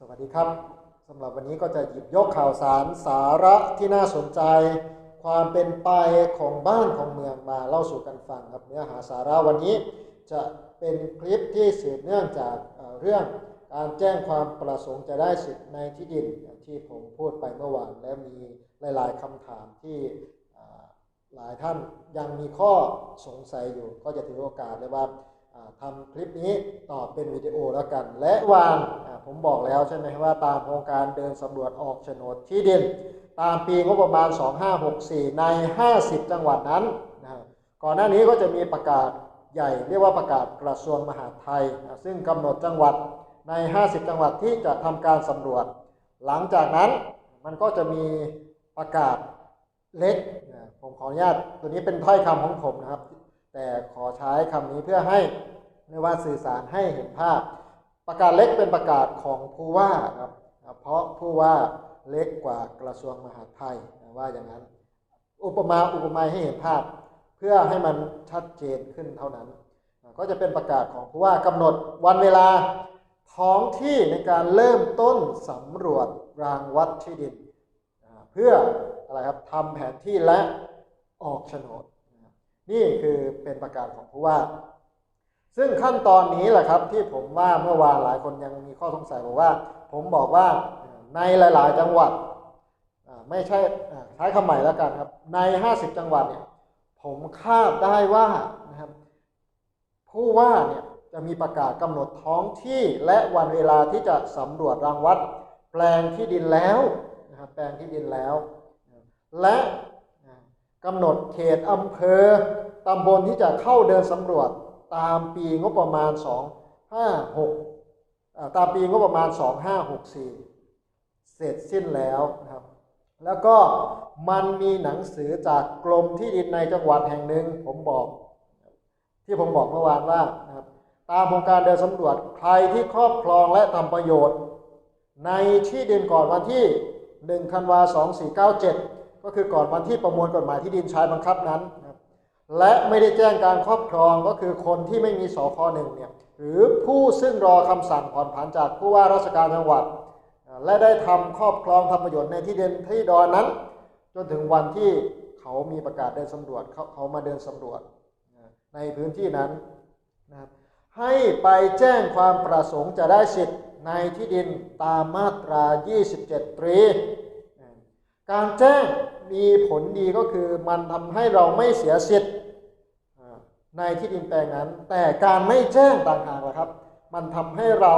สวัสดีครับสำหรับวันนี้ก็จะหยิบยกข่าวสารสาระที่น่าสนใจ ความเป็นไปของบ้านของเมืองมาเล่าสู่กันฟังครับเนื้อหาสาระวันนี้จะเป็นคลิปที่สืบเนื่องจากเรื่องการแจ้งความประสงค์จะได้สิทธิ์ในที่ดินอย่างที่ผมพูดไปเมื่อวานและมีหลาย ๆคำถามที่หลายท่านยังมีข้อสงสัยอยู่ ก็จะถือโอกาสเลยว่า ทำคลิปนี้ต่อเป็นวิดีโอแล้วกัน และวางผมบอกแล้วใช่ไหมว่าตามโครงการเดินสำรวจออกโฉนดที่ดิน ตามปีงบประมาณ 2564 ใน 50 จังหวัดนั้นนะครับก่อนหน้านี้ก็จะมีประกาศใหญ่เรียกว่าประกาศกระทรวงมหาดไทยนะซึ่งกำหนดจังหวัดใน 50 จังหวัดที่จะทำการสำรวจ หลังจากนั้นมันก็จะมีประกาศเล็กนะผมขออนุญาตตัวนี้เป็นถ้อยคำของผมนะครับ แต่ขอใช้คำนี้เพื่อให้เรียกว่าสื่อสารให้เห็นภาพ ประกาศเล็กเป็นประกาศของผู้ว่าครับเพราะผู้ว่าเล็กกว่ากระทรวงมหาดไทยว่าอย่างนั้น อุปมาอุปไมยให้เห็นภาพ เพื่อให้มันชัดเจนขึ้นเท่านั้น ก็จะเป็นประกาศของผู้ว่ากำหนดวันเวลาท้องที่ในการเริ่มต้นสำรวจรางวัดที่ดิน เพื่ออะไรครับทำแผนที่และออกโฉนด นี่คือเป็นประกาศของผู้ว่า ซึ่งขั้นตอนนี้แหละครับที่ผมว่าเมื่อวานหลายคนยังมีข้อสงสัยบอกว่า ผมบอกว่าในหลาย ๆ จังหวัดไม่ใช่อ่าใช้คำใหม่แล้วกันครับ ใน 50 จังหวัดเนี่ยผมคาดได้ว่านะครับผู้ว่าเนี่ยจะมีประกาศกำหนดท้องที่และวันเวลาที่จะสำรวจรางวัด แปลงที่ดินแล้วนะครับแปลงที่ดินแล้ว และ กำหนดเขตอำเภอตำบลที่จะเข้าเดินสำรวจตามปีงบประมาณ 256 ตามปีงบประมาณ 2564 เสร็จสิ้นแล้วนะครับ แล้วก็มันมีหนังสือจากกรมที่ดินในจังหวัดแห่งหนึ่งผมบอก ที่ผมบอกเมื่อวานว่านะครับตามโครงการเดินสำรวจใครที่ครอบครองและทำประโยชน์ ในที่ดินก่อนวันที่ 1 ธันวา 2497 ก็คือก่อนวันที่ประมวลกฎหมายที่ดินใช้บังคับนั้นนะครับและไม่ได้แจ้งการครอบครองก็คือคนที่ไม่มีสคหนึ่งเนี่ยหรือผู้ซึ่งรอคำสั่งผ่อนผันจากผู้ว่าราชการจังหวัด และได้ทำครอบครองทำประโยชน์ในที่ดินที่ดอนนั้น จนถึงวันที่เขามีประกาศเดินสำรวจเขาเขามาเดินสำรวจในพื้นที่นั้นนะครับให้ไปแจ้งความประสงค์จะได้สิทธิ์ในที่ดินตามมาตรา 27 ตรี การแจ้งมีผลดีก็คือมันทำให้เราไม่เสียสิทธิ์ในที่ดินแปลงนั้น แต่การไม่แจ้งต่างหากละครับ มันทำให้เรา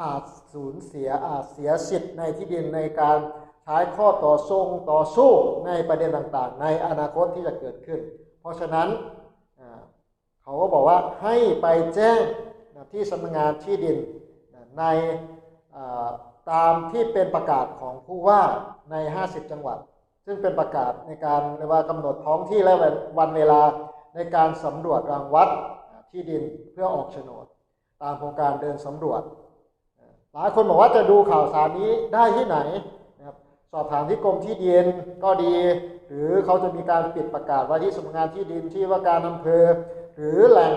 อาจสูญเสียอาจเสียสิทธิ์ในที่ดินในการใช้ข้อต่อสู้ต่อสู้ในประเด็นต่างๆ ในอนาคตที่จะเกิดขึ้น เพราะฉะนั้นเขาก็บอกว่าให้ไปแจ้งที่สำนักงานที่ดินใน ตามที่เป็นประกาศของผู้ว่าใน 50 จังหวัด ซึ่งเป็นประกาศในการเรียกว่ากำหนดท้องที่และวันเวลาในการสำรวจรางวัดที่ดินเพื่อออกโฉนด ตามโครงการเดินสำรวจ หลายคนบอกว่าจะดูข่าวสารนี้ได้ที่ไหนนะครับสอบถามที่กรมที่ดินก็ดี หรือเขาจะมีการปิดประกาศไว้ที่สำนักงานที่ดินที่ว่าการอำเภอ หรือแหล่ง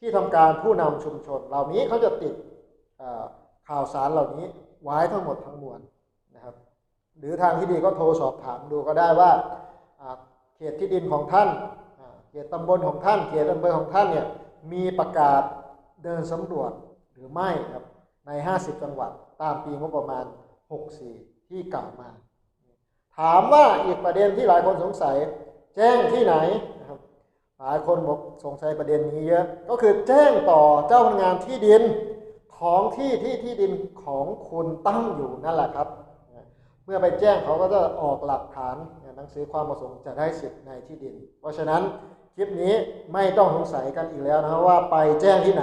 ที่ทำการผู้นำชุมชน เหล่านี้เขาจะติดข่าวสารเหล่านี้ ไว้ทั้งหมดทั้งมวลนะครับ หรือทางที่ดีก็โทรสอบถามดูก็ได้ว่าเขตที่ดินของท่านเขตตำบลของท่านเขตอำเภอของท่านเนี่ยมีประกาศเดินสำรวจหรือไม่ครับใน 50 จังหวัดตามปีงบประมาณ 64 ที่กล่าวมา ถามว่าอีกประเด็นที่หลายคนสงสัย แจ้งที่ไหนนะครับหลายคนบอกสงสัยประเด็นนี้เยอะ ก็คือแจ้งต่อเจ้าพนักงานที่ดิน ของที่ที่ที่ดินของคุณตั้งอยู่นั่นแหละครับ เมื่อไปแจ้งเขาก็จะออกหลักฐานหนังสือความประสงค์จะได้สิทธิ์ในที่ดิน เพราะฉะนั้นคลิปนี้ไม่ต้องสงสัยกันอีกแล้วนะว่าไปแจ้งที่ไหน